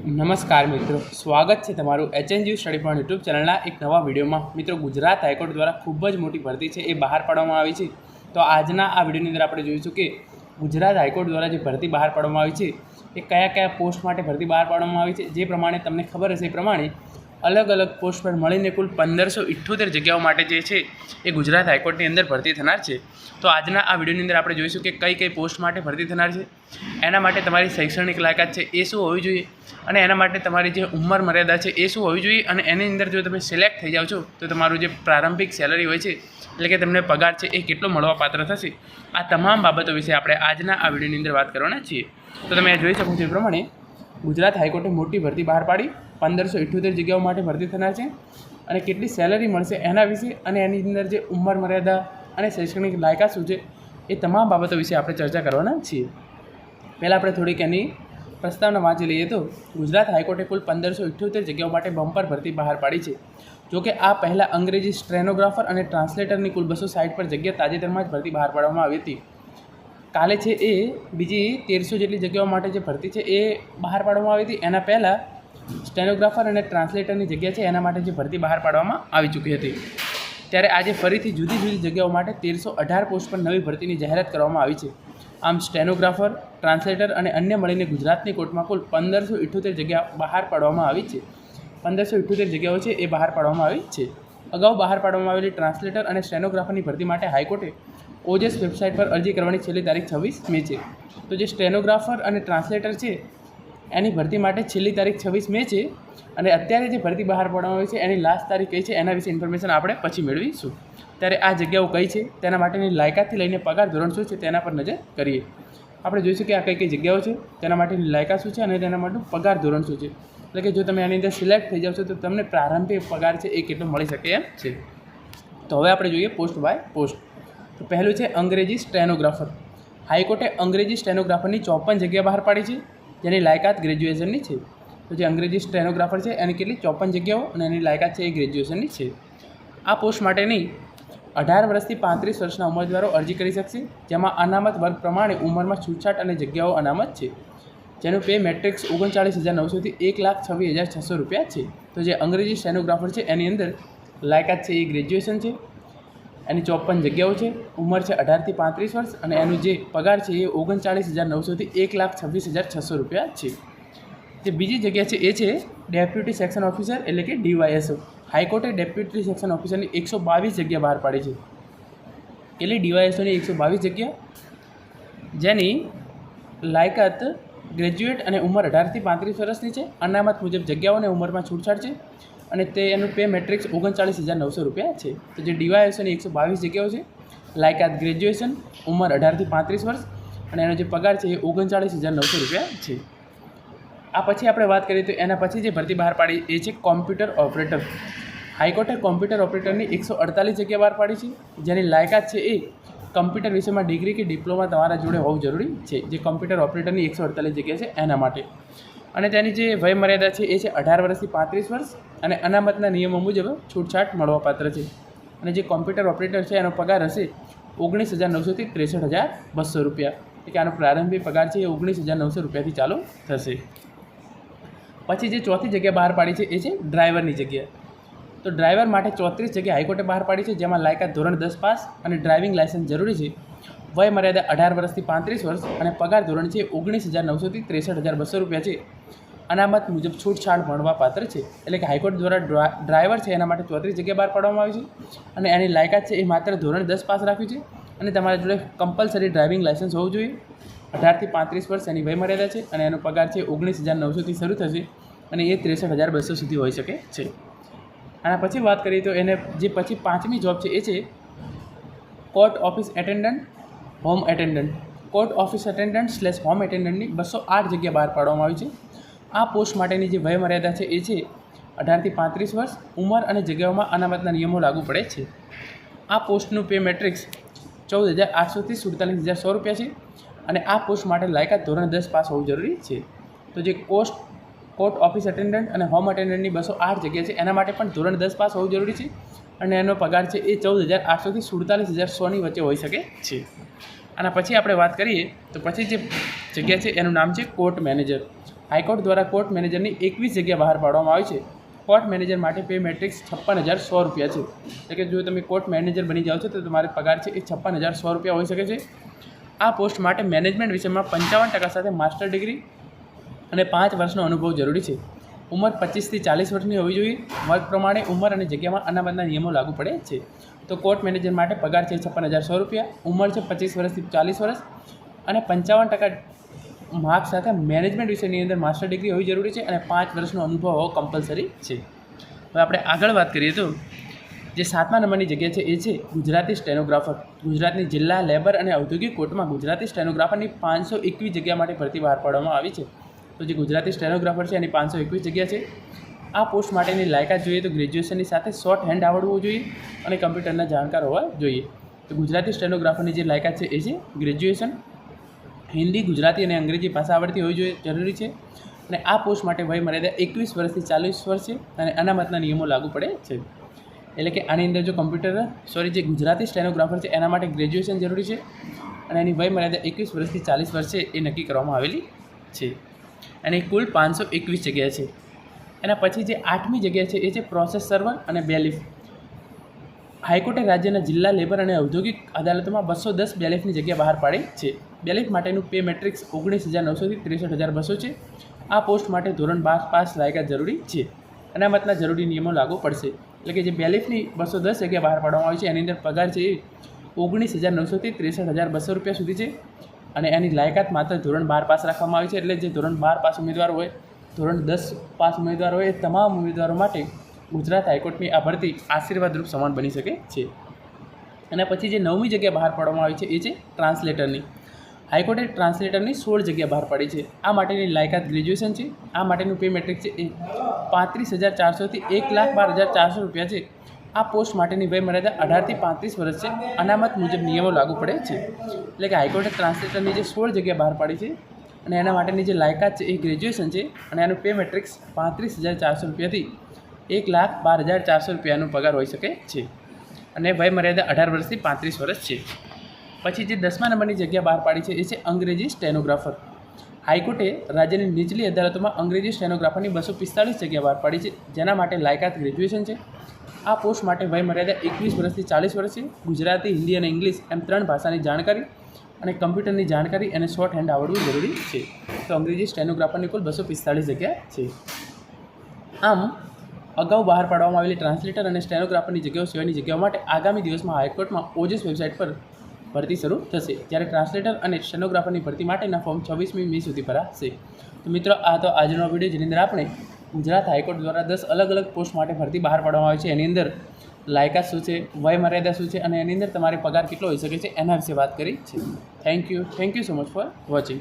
નમસ્કાર મિત્રો. સ્વાગત છે તમારું એચએનજી સ્ટડી પોઈન્ટ યુટ્યુબ ચેનલના એક નવા વિડીયોમાં. મિત્રો, ગુજરાત હાઈકોર્ટ દ્વારા ખૂબ જ મોટી ભરતી છે, એ બહાર પાડવામાં આવી છે. તો આજના આ વિડીયોની અંદર આપણે જોઈશું કે ગુજરાત હાઈકોર્ટ દ્વારા જે ભરતી બહાર પાડવામાં આવી છે, એ કયા કયા પોસ્ટ માટે ભરતી બહાર પાડવામાં આવી છે, જે પ્રમાણે તમને ખબર હશે એ પ્રમાણે અલગ અલગ પોસ્ટ પર મળીને કુલ પંદરસો ઇઠ્ઠોતેર જગ્યાઓ માટે જે છે, એ ગુજરાત હાઈકોર્ટની અંદર ભરતી થનાર છે. તો આજના આ વિડીયોની અંદર આપણે જોઈશું કે કઈ કઈ પોસ્ટ માટે ભરતી થનાર છે. એના માટે તમારી શૈક્ષણિક લાયકાત છે, એ શું હોવી જોઈએ? અને એના માટે તમારી જે ઉંમર મર્યાદા છે, એ શું હોવી જોઈએ? અને એની અંદર જો તમે સિલેક્ટ થઈ જાઓ છો, તો તમારું જે પ્રારંભિક સેલરી હોય છે, એટલે કે તમને પગાર છે, એ કેટલો મળવા પાત્ર થશે? આ તમામ બાબતો વિશે આપણે આજના આ વિડીયોની અંદર વાત કરવાના છીએ. તો તમે જોઈ શકો છો એ પ્રમાણે ગુજરાત હાઈકોર્ટે મોટી ભરતી બહાર પાડી. પંદરસો ઇઠ્યોતેર જગ્યાઓ માટે ભરતી થનાર છે અને કેટલી સેલરી મળશે એના વિશે અને એની અંદર જે ઉંમર, મર્યાદા અને શૈક્ષણિક લાયકાત શું છે એ તમામ બાબતો વિશે આપણે ચર્ચા કરવાના છીએ. પહેલાં આપણે થોડીક એની પ્રસ્તાવના વાંચી લઈએ તો, ગુજરાત હાઈકોર્ટે કુલ પંદરસો ઇઠ્ઠોતેર જગ્યાઓ માટે બમ્પર ભરતી બહાર પાડી છે. જો કે આ પહેલાં અંગ્રેજી સ્ટ્રેનોગ્રાફર અને ટ્રાન્સલેટરની કુલ બસો સાઠ પર જગ્યા તાજેતરમાં જ ભરતી બહાર પાડવામાં આવી હતી. કાલે છે એ બીજી તેરસો જેટલી જગ્યાઓ માટે જે ભરતી છે એ બહાર પાડવામાં આવી હતી. એના પહેલાં સ્ટેનોગ્રાફર અને ટ્રાન્સલેટરની જગ્યા છે, એના માટે જે ભરતી બહાર પાડવામાં આવી ચૂકી હતી. ત્યારે આજે ફરીથી જુદી જુદી જગ્યાઓ માટે તેરસો અઢાર પોસ્ટ પર નવી ભરતીની જાહેરાત કરવામાં આવી છે. આમ, સ્ટેનોગ્રાફર, ટ્રાન્સલેટર અને અન્ય મળીને ગુજરાતની કોર્ટમાં કુલ પંદરસો ઇઠ્યોતેર જગ્યા બહાર પાડવામાં આવી છે. પંદરસો ઇઠ્યોતેર જગ્યાઓ છે, એ બહાર પાડવામાં આવી છે. અગાઉ બહાર પાડવામાં આવેલી ટ્રાન્સલેટર અને સ્ટેનોગ્રાફરની ભરતી માટે હાઈકોર્ટે ઓજસ વેબસાઇટ પર અરજી કરવાની છેલ્લી તારીખ છવ્વીસ મે છે. તો જે સ્ટેનોગ્રાફર અને ટ્રાન્સલેટર છે એની ભરતી માટે છેલ્લી તારીખ છવ્વીસ મે છે. અને અત્યારે જે ભરતી બહાર પાડવામાં આવી છે, એની લાસ્ટ તારીખ કઈ છે, એના વિશે ઇન્ફોર્મેશન આપણે પછી મેળવીશું. ત્યારે આ જગ્યાઓ કઈ છે, તેના માટેની લાયકાતથી લઈને પગાર ધોરણ શું છે, તેના પર નજર કરીએ. આપણે જોઈશું કે આ કઈ કઈ જગ્યાઓ છે, તેના માટેની લાયકાત શું છે અને તેના માટેનું પગાર ધોરણ શું છે. એટલે કે જો તમે આની અંદર સિલેક્ટ થઈ જાઓ છો, તો તમને પ્રારંભિક પગાર છે એ કેટલો મળી શકે એમ છે. તો હવે આપણે જોઈએ પોસ્ટ બાય પોસ્ટ તો પહેલું છે અંગ્રેજી સ્ટેનોગ્રાફર હાઈકોર્ટે અંગ્રેજી સ્ટેનોગ્રાફરની ચોપન જગ્યા બહાર પાડી છે. જેની લાયકાત ગ્રેજ્યુએશનની છે. તો જે અંગ્રેજી સ્ટેનોગ્રાફર છે, એની કેટલી ચોપન જગ્યાઓ અને એની લાયકાત છે એ ગ્રેજ્યુએશનની છે. આ પોસ્ટ માટેની અઢાર વર્ષથી પાંત્રીસ વર્ષના ઉમેદવારો અરજી કરી શકશે, જેમાં અનામત વર્ગ પ્રમાણે ઉંમરમાં છૂટછાટ અને જગ્યાઓ અનામત છે. જેનું પે મેટ્રિક્સ ઓગણચાળીસ હજાર નવસોથી એક લાખ છવ્વીસ હજાર છસો રૂપિયા છે. તો જે અંગ્રેજી સ્ટેનોગ્રાફર છે, એની અંદર લાયકાત છે એ ગ્રેજ્યુએશન છે. એની ચોપન જગ્યાઓ છે. ઉંમર છે અઢારથી પાંત્રીસ વર્ષ અને એનું જે પગાર છે એ ઓગણચાળીસ હજાર નવસોથી એક લાખ છવ્વીસ હજાર છસો રૂપિયા છે. જે બીજી જગ્યા છે એ છે ડેપ્યુટી સેક્શન ઓફિસર એટલે કે ડીવાયએસઓ. હાઈકોર્ટે ડેપ્યુટી સેક્શન ઓફિસરની એકસો બાવીસ જગ્યા બહાર પાડી છે. એટલે ડીવાયએસઓની એકસો બાવીસ જગ્યા? જેની લાયકાત ગ્રેજ્યુએટ અને ઉંમર અઢારથી પાંત્રીસ વર્ષની છે. અનામત મુજબ જગ્યાઓને ઉંમરમાં છૂટછાટ છે. અને તે એનું પે મેટ્રિક્સ ઓગણચાળીસ હજાર નવસો રૂપિયા છે. તો જે ડીવાયએસઓની એકસો બાવીસ જગ્યાઓ છે લાયકાત ગ્રેજ્યુએશન, ઉંમર અઢારથી પાંત્રીસ વર્ષ, અને એનો જે પગાર છે એ ઓગણચાળીસ હજાર નવસો રૂપિયા છે. આ પછી આપણે વાત કરીએ તો એના પછી જે ભરતી બહાર પાડી એ છે કોમ્પ્યુટર ઓપરેટર. હાઈકોર્ટે કોમ્પ્યુટર ઓપરેટરની એકસો અડતાલીસ જગ્યા બહાર પાડી છે. જેની લાયકાત છે એ કમ્પ્યુટર વિષયમાં ડિગ્રી કે ડિપ્લોમા તમારા જોડે હોવું જરૂરી છે. જે કોમ્પ્યુટર ઓપરેટરની એકસો અડતાલીસ જગ્યા છે એના માટે. અને તેની જે વયમર્યાદા છે એ છે અઢાર વર્ષથી પાંત્રીસ વર્ષ અને અનામતના નિયમો મુજબ છૂટછાટ મળવાપાત્ર છે. અને જે કોમ્પ્યુટર ઓપરેટર છે, એનો પગાર હશે ઓગણીસ હજાર નવસોથી ત્રેસઠ હજાર બસો રૂપિયા. એટલે કે આનો પ્રારંભિક પગાર છે એ ઓગણીસ હજાર નવસો રૂપિયાથી ચાલુ થશે. પછી જે ચોથી જગ્યા બહાર પાડી છે એ છે ડ્રાઈવરની જગ્યા. તો ડ્રાઈવર માટે ચોત્રીસ જગ્યા હાઈકોર્ટે બહાર પાડી છે, જેમાં લાયકાત ધોરણ દસ પાસ અને ડ્રાઇવિંગ લાયસન્સ જરૂરી છે. વય મર્યાદા અઢાર વર્ષથી પાંત્રીસ વર્ષ અને પગાર ધોરણ છે ઓગણીસ હજાર નવસોથી ત્રેસઠ હજાર બસો રૂપિયા છે. અનામત મુજબ છૂટછાટ મળવા પાત્ર છે, એટલે કે હાઈકોર્ટ દ્વારા ડ્રાઈવર છે એના માટે ચોત્રીસ જગ્યા બહાર પાડવામાં આવી છે અને એની લાયકાત છે એ માત્ર ધોરણ દસ પાસ રાખ્યું છે અને તમારા જોડે કમ્પલસરી ડ્રાઇવિંગ લાઇસન્સ હોવું જોઈએ. અઢારથી પાંત્રીસ વર્ષ એની વયમર્યાદા છે અને એનો પગાર છે ઓગણીસ હજાર નવસોથી શરૂ થશે અને એ ત્રેસઠ હજાર બસો સુધી હોઈ શકે છે. આના પછી વાત કરીએ તો એને જે પછી પાંચમી જોબ છે એ છે court office attendant home attendant. Court office attendant slash home એટેન્ડન્ટની બસો આઠ જગ્યા બહાર પાડવામાં આવી છે. આ પોસ્ટ માટેની જે વયમર્યાદા છે એ છે અઢારથી પાંત્રીસ વર્ષ, ઉંમર અને જગ્યાઓમાં અનામતના નિયમો લાગુ પડે છે. આ પોસ્ટનું પે મેટ્રિક્સ ચૌદ હજાર આઠસોથી સુડતાલીસ હજાર સો રૂપિયા છે અને આ પોસ્ટ માટે લાયકાત ધોરણ દસ પાસ હોવું જરૂરી છે. તો જે કોસ્ટ, કોર્ટ ઓફિસ એટેન્ડન્ટ અને હોમ એટેન્ડન્ટની બસો આઠ જગ્યા છે, એના માટે પણ ધોરણ દસ પાસ હોવું જરૂરી છે અને એનો પગાર છે એ ચૌદ હજાર આઠસોથી સુડતાલીસ હજાર સોની વચ્ચે હોઈ શકે છે. આના પછી આપણે વાત કરીએ, તો પછી જે જગ્યા છે, એનું નામ છે કોર્ટ મેનેજર. હાઈકોર્ટ દ્વારા કોર્ટ મેનેજરની એકવીસ જગ્યા બહાર પાડવામાં આવી છે. કોર્ટ મેનેજર માટે પે મેટ્રિક્સ છપ્પન હજાર સો રૂપિયા છે. એટલે કે જો તમે કોર્ટ મેનેજર બની જાઓ છો, તો તમારે પગાર છે એ છપ્પન હજાર સો રૂપિયા હોઈ શકે છે. આ પોસ્ટ માટે મેનેજમેન્ટ વિષયમાં પંચાવન ટકા સાથે માસ્ટર ડિગ્રી અને પાંચ વર્ષનો અનુભવ જરૂરી છે. ઉંમર પચીસથી ચાલીસ વર્ષની હોવી જોઈએ. વર્ગ પ્રમાણે ઉંમર અને જગ્યામાં અનામતના નિયમો લાગુ પડે છે. તો કોર્ટ મેનેજર માટે પગાર છે છપ્પન હજાર સો રૂપિયા. ઉંમર છે પચીસ વર્ષથી ચાલીસ વર્ષ. અને પંચાવન ટકા માર્ક સાથે મેનેજમેન્ટ વિષયની અંદર માસ્ટર ડિગ્રી હોવી જરૂરી છે અને પાંચ વર્ષનો અનુભવ હોવો કમ્પલસરી છે. હવે આપણે આગળ વાત કરીએ તો, જે સાતમા નંબરની જગ્યા છે એ છે ગુજરાતી સ્ટેનોગ્રાફર ગુજરાતની જિલ્લા લેબર અને ઔદ્યોગિક કોર્ટમાં ગુજરાતી સ્ટેનોગ્રાફરની પાંચસો એકવીસ જગ્યા માટે ભરતી બહાર પાડવામાં આવી છે. તો જે ગુજરાતી સ્ટેનોગ્રાફર છે એની પાંચસો એકવીસ જગ્યા છે. આ પોસ્ટ માટેની લાયકાત જોઈએ તો ગ્રેજ્યુએશનની સાથે શોર્ટ હેન્ડ આવડવું જોઈએ અને કમ્પ્યુટરના જાણકાર હોવા જોઈએ. તો ગુજરાતી સ્ટેનોગ્રાફરની જે લાયકાત છે એ છે ગ્રેજ્યુએશન. હિન્દી, ગુજરાતી અને અંગ્રેજી ભાષા આવડતી હોવી જોઈએ, જરૂરી છે. અને આ પોસ્ટ માટે વય મર્યાદા એકવીસ વર્ષથી ચાલીસ વર્ષ છે અને અનામતના નિયમો લાગુ પડે છે. એટલે કે આની અંદર જો કમ્પ્યુટર, સોરી, જે ગુજરાતી સ્ટેનોગ્રાફર છે એના માટે ગ્રેજ્યુએશન જરૂરી છે અને એની વય મર્યાદા એકવીસ વર્ષથી ચાલીસ વર્ષ છે એ નક્કી કરવામાં આવેલી છે. અને કુલ પાંચસો એકવીસ જગ્યા છે. એના પછી જે આઠમી જગ્યા છે, એ છે પ્રોસેસ સર્વર અને બેલીફ. હાઈકોર્ટે રાજ્યના જિલ્લા લેબર અને ઔદ્યોગિક અદાલતોમાં બસો દસ બેલીફની જગ્યા બહાર પાડી છે. બેલીફ માટેનું પે મેટ્રિક્સ ઓગણીસ હજાર નવસોથી ત્રેસઠ હજાર બસો છે. આ પોસ્ટ માટે ધોરણ બાર પાસ લાયકાત જરૂરી છે. અનામતના જરૂરી નિયમો લાગુ પડશે. એટલે કે જે બેલીફની બસો દસ જગ્યા બહાર પાડવામાં આવી છે, એની અંદર પગાર છે એ ઓગણીસ હજાર નવસોથી ત્રેસઠ હજાર બસો રૂપિયા સુધી છે. અને એની લાયકાત માત્ર ધોરણ બાર પાસ રાખવામાં આવી છે, એટલે જે ધોરણ બાર પાસ ઉમેદવાર હોય ધોરણ દસ પાસ ઉમેદવારોએ તમામ ઉમેદવારો માટે ગુજરાત હાઈકોર્ટની આ ભરતી આશીર્વાદરૂપ સમાન બની શકે છે. અને પછી જે નવમી જગ્યા બહાર પાડવામાં આવી છે એ છે ટ્રાન્સલેટરની. હાઈકોર્ટે ટ્રાન્સલેટરની સોળ જગ્યા બહાર પાડી છે. આ માટેની લાયકાત ગ્રેજ્યુએશન છે. આ માટેનું પે મેટ્રિક છે એ પાંત્રીસ હજાર ચારસોથી એક લાખ બાર હજાર ચારસો રૂપિયા છે. આ પોસ્ટ માટેની વયમર્યાદા અઢારથી પાંત્રીસ વર્ષ છે. અનામત મુજબ નિયમો લાગુ પડે છે. એટલે કે હાઈકોર્ટે ટ્રાન્સલેટરની જે સોળ જગ્યા બહાર પાડી છે અને એના માટેની જે લાયકાત છે એ ગ્રેજ્યુએશન છે અને એનું પે મેટ્રિક્સ પાંત્રીસ હજાર ચારસો રૂપિયાથી એક લાખ બાર હજાર ચારસો રૂપિયાનો પગાર હોઈ શકે છે. અને વય મર્યાદા અઢાર વર્ષથી પાંત્રીસ વર્ષ છે. પછી જે દસમા નંબરની જગ્યા બહાર પાડી છે એ છે અંગ્રેજી સ્ટેનોગ્રાફર. હાઈકોર્ટે રાજ્યની નીચલી અદાલતોમાં અંગ્રેજી સ્ટેનોગ્રાફરની બસો પિસ્તાળીસ જગ્યા બહાર પાડી છે, જેના માટે લાયકાત ગ્રેજ્યુએશન છે. આ પોસ્ટ માટે વય મર્યાદા એકવીસ વર્ષથી ચાલીસ વર્ષ છે. ગુજરાતી, હિન્દી અને ઇંગ્લિશ એમ ત્રણ ભાષાની જાણકારી અને કમ્પ્યુટરની જાણકારી અને શોર્ટ હેન્ડ આવડવું જરૂરી છે. તો અંગ્રેજી સ્ટેનોગ્રાફરની કુલ બસો પિસ્તાળીસ જગ્યા છે. આમ, અગાઉ બહાર પાડવામાં આવેલી ટ્રાન્સલેટર અને સ્ટેનોગ્રાફરની જગ્યાઓ સિવાયની જગ્યાઓ માટે આગામી દિવસમાં હાઈકોર્ટમાં ઓજસ વેબસાઇટ પર ભરતી શરૂ થશે. જ્યારે ટ્રાન્સલેટર અને સ્ટેનોગ્રાફરની ભરતી માટેના ફોર્મ છવ્વીસમી મે સુધી ભરાશે. તો મિત્રો, આ તો આજનો વીડિયો જેની અંદર આપણે ગુજરાત હાઈકોર્ટ દ્વારા દસ અલગ અલગ પોસ્ટ માટે ભરતી બહાર પાડવામાં આવી છે. એની અંદર લાયકાત શું છે, વય મર્યાદા શું છે અને એની અંદર તમારે પગાર કેટલો હોઈ શકે છે, એના વિશે વાત કરી છે. Thank you thank you so much for watching